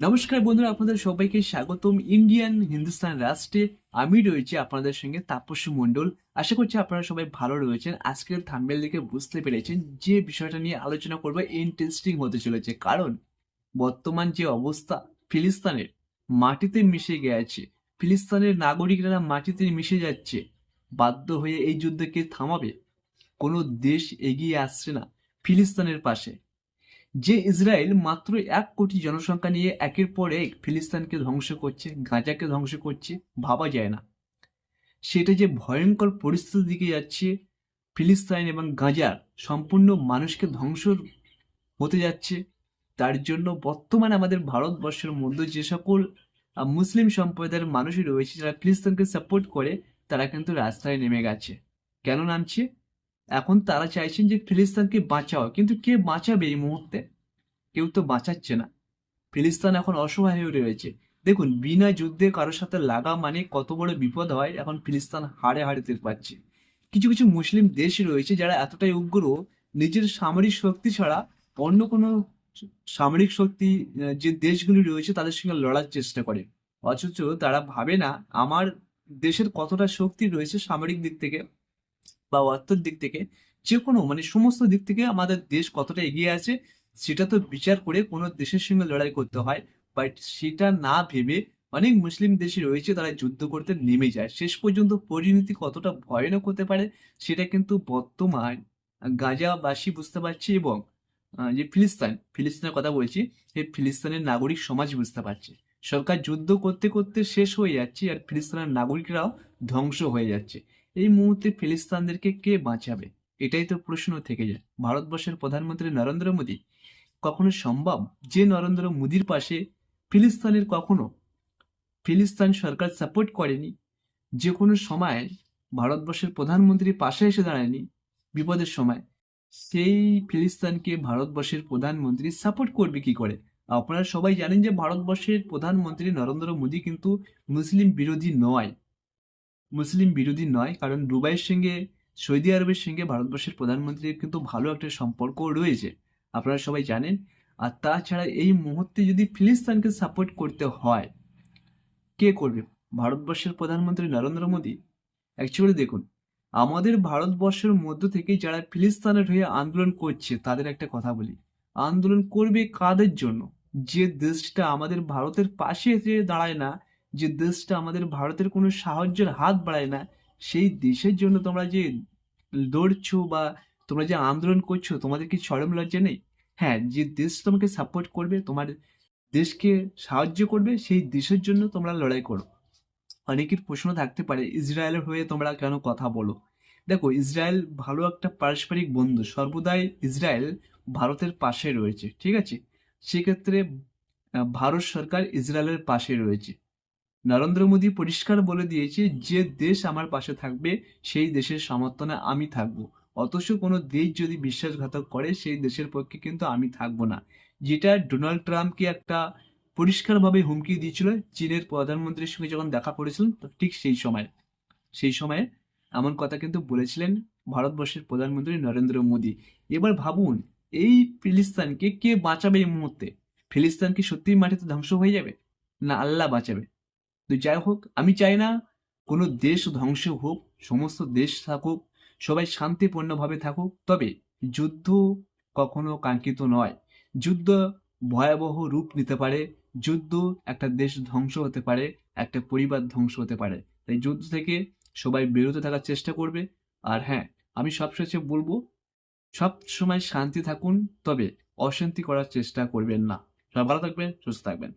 নমস্কার বন্ধুরা, আপনাদের সবাইকে স্বাগতম ইন্ডিয়ান হিন্দুস্তান রাষ্ট্রে আমি রয়েছি আপনাদের সঙ্গে তাপস্য মণ্ডল। আশা করছি আপনারা সবাই ভালো রয়েছেন। আজকের থাম্বেল দেখে বুঝতে পেরেছেন যে বিষয়টা নিয়ে আলোচনা করব ইন্টারেস্টিং হতে চলেছে। কারণ বর্তমান যে অবস্থা, ফিলিস্তানের মাটিতে মিশে গেছে, ফিলিস্তানের নাগরিকরা মাটিতে মিশে যাচ্ছে, বাধ্য হয়ে এই যুদ্ধকে থামাবে। কোনো দেশ এগিয়ে আসছে না ফিলিস্তানের পাশে। যে ইসরায়েল মাত্র এক কোটি জনসংখ্যা নিয়ে একের পর এক ফিলিস্তানকে ধ্বংস করছে, গাজাকে ধ্বংস করছে, ভাবা যায় না। সেটা যে ভয়ঙ্কর পরিস্থিতির দিকে যাচ্ছে ফিলিস্তাইন এবং গাজার সম্পূর্ণ মানুষকে ধ্বংস হতে যাচ্ছে, তার জন্য বর্তমানে আমাদের ভারতবর্ষের মধ্যে যে সকল মুসলিম সম্প্রদায়ের মানুষই রয়েছে, যারা ফিলিস্তানকে সাপোর্ট করে, তারা কিন্তু রাস্তায় নেমে গেছে। কেন নামছে? এখন তারা চাইছেন যে ফিলিস্তানকে বাঁচাও। কিন্তু কে বাঁচাবে এই মুহূর্তে? কেউ তো বাঁচাচ্ছে না। ফিলিস্তান এখন অসহায় হয়ে রয়েছে। দেখুন, বিনা যুদ্ধে কারোর সাথে লাগা মানে কত বড় বিপদ হয়, এখন ফিলিস্তান হাড়ে হাড়ে পাচ্ছে। কিছু কিছু মুসলিম দেশ রয়েছে যারা এতটাই উগ্র, নিজের সামরিক শক্তি ছাড়া অন্য কোনো সামরিক শক্তি যে দেশগুলি রয়েছে তাদের সঙ্গে লড়ার চেষ্টা করে। অথচ তারা ভাবে না, আমার দেশের কতটা শক্তি রয়েছে সামরিক দিক থেকে। বা অর্থের দিক থেকে যে কোনো মানে সমস্ত দিক থেকে আমাদের দেশ কতটা এগিয়ে আছে, সেটা তো বিচার করে কোনো দেশের সঙ্গে লড়াই করতে হয়। বাট সেটা না ভেবে অনেক মুসলিম দেশে রয়েছে তারা যুদ্ধ করতে নেমে যায়। শেষ পর্যন্ত পরিণতি কতটা ভয়ানক হতে পারে, সেটা কিন্তু বর্তমান গাজাবাসী বুঝতে পারছে এবং যে ফিলিস্তান, ফিলিস্তিনের কথা বলছি, সেই ফিলিস্তিনের নাগরিক সমাজ বুঝতে পারছে। সরকার যুদ্ধ করতে করতে শেষ হয়ে যাচ্ছে আর ফিলিস্তিনের নাগরিকরাও ধ্বংস হয়ে যাচ্ছে। এই মুহূর্তে ফিলিস্তানদেরকে কে বাঁচাবে? এটাই তো প্রশ্ন থেকে যায়। ভারতবর্ষের প্রধানমন্ত্রী নরেন্দ্র মোদী, কখনো সম্ভব যে নরেন্দ্র মোদীর পাশে ফিলিস্তানের কখনো ফিলিস্তান সরকার সাপোর্ট করেনি? যে কোনো সময় ভারতবর্ষের প্রধানমন্ত্রী পাশে এসে দাঁড়ায়নি, বিপদের সময়, সেই ফিলিস্তানকে ভারতবর্ষের প্রধানমন্ত্রী সাপোর্ট করবে কি করে? আপনারা সবাই জানেন যে ভারতবর্ষের প্রধানমন্ত্রী নরেন্দ্র মোদী কিন্তু মুসলিম বিরোধী নয়। মুসলিম বিরোধী নয়, কারণ দুবাইয়ের সঙ্গে, সৌদি আরবের সঙ্গে ভারতবর্ষের প্রধানমন্ত্রীর কিন্তু ভালো একটা সম্পর্ক রয়েছে। আপনারা সবাই জানেন। আর তাছাড়া এই মুহূর্তে যদি ফিলিস্তানকে সাপোর্ট করতে হয়, কে করবে? ভারতবর্ষের প্রধানমন্ত্রী নরেন্দ্র মোদী? অ্যাকচুয়ালি দেখুন, আমাদের ভারতবর্ষের মধ্য থেকে যারা ফিলিস্তানের হয়ে আন্দোলন করছে, তাদের একটা কথা বলি। আন্দোলন করবে কাদের জন্য? যে দেশটা আমাদের ভারতের পাশে এসে দাঁড়ায় না যে দেশটা আমাদের ভারতের কোনো সাহায্যের হাত বাড়ায় না, সেই দেশের জন্য তোমরা যে লড়ছো বা তোমরা যে আন্দোলন করছ, তোমাদের কি চরম লজ্জা নেই? হ্যাঁ যে দেশ তোমাকে সাপোর্ট করবে, তোমার দেশকে সাহায্য করবে, সেই দেশের জন্য তোমরা লড়াই করো। অনেকের প্রশ্ন থাকতে পারে ইসরায়েলের হয়ে তোমরা কেন কথা বলো? দেখো, ইসরায়েল ভালো একটা পারস্পরিক বন্ধু। সর্বদাই ইসরায়েল ভারতের পাশে রয়েছে, ঠিক আছে? সেক্ষেত্রে ভারত সরকার ইসরায়েলের পাশে রয়েছে। নরেন্দ্র মোদী পরিষ্কার বলে দিয়েছে, যে দেশ আমার পাশে থাকবে, সেই দেশের সমর্থনে আমি থাকব। অথচ কোনো দেশ যদি বিশ্বাসঘাতক করে, সেই দেশের পক্ষে কিন্তু আমি থাকব না। যেটা ডোনাল্ড ট্রাম্পকে একটা পরিষ্কারভাবে হুমকি দিয়েছিল। চীনের প্রধানমন্ত্রীর সঙ্গে যখন দেখা করেছিলেন ঠিক সেই সময়, সেই সময়ে এমন কথা কিন্তু বলেছিলেন ভারতবর্ষের প্রধানমন্ত্রী নরেন্দ্র মোদী। এবার ভাবুন, এই ফিলিস্তানকে কে বাঁচাবে এই মুহূর্তে? ফিলিস্তান কি সত্যিই মাটিতে ধ্বংস হয়ে যাবে? না আল্লাহ বাঁচাবে? তো যাই হোক, আমি চাই না কোনো দেশ ধ্বংস হোক, সমস্ত দেশ থাকুক, সবাই শান্তিপূর্ণভাবে থাকুক। তবে যুদ্ধ কখনো কাঙ্ক্ষিত নয়। যুদ্ধ ভয়াবহ রূপ নিতে পারে। যুদ্ধ একটা দেশ ধ্বংস হতে পারে, একটা পরিবার ধ্বংস হতে পারে। তাই যুদ্ধ থেকে সবাই বিরত থাকার চেষ্টা করবে। আর হ্যাঁ আমি সবশেষে বলব, সব সময় শান্তি থাকুন, তবে অশান্তি করার চেষ্টা করবেন না। সবাই ভালো থাকবেন, সুস্থ থাকবেন।